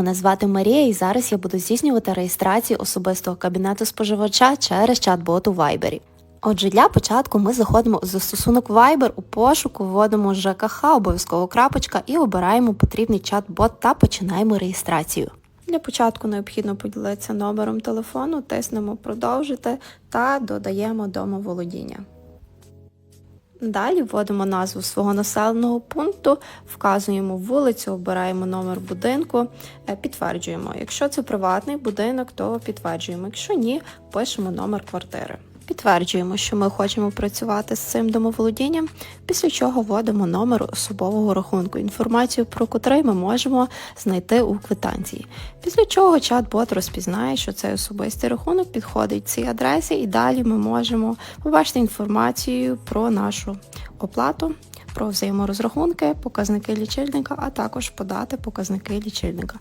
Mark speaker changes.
Speaker 1: Мене звати Марія, і зараз я буду здійснювати реєстрацію особистого кабінету споживача через чат-бот у Viber. Отже, для початку ми заходимо у застосунок Viber, у пошуку вводимо ЖКХ, обов'язково крапочка, і обираємо потрібний чат-бот та починаємо реєстрацію. Для початку необхідно поділитися номером телефону, тиснемо продовжити та додаємо домоволодіння. Далі вводимо назву свого населеного пункту, вказуємо вулицю, обираємо номер будинку, е, підтверджуємо. Якщо це приватний будинок, то підтверджуємо. Якщо ні, пишемо номер квартири. Підтверджуємо, що ми хочемо працювати з цим домоволодінням, після чого вводимо номер особового рахунку, інформацію про котрий ми можемо знайти у квитанції. Після чого чат-бот розпізнає, що цей особистий рахунок підходить цій адресі, і далі ми можемо побачити інформацію про нашу оплату, про взаєморозрахунки, показники лічильника, а також подати показники лічильника.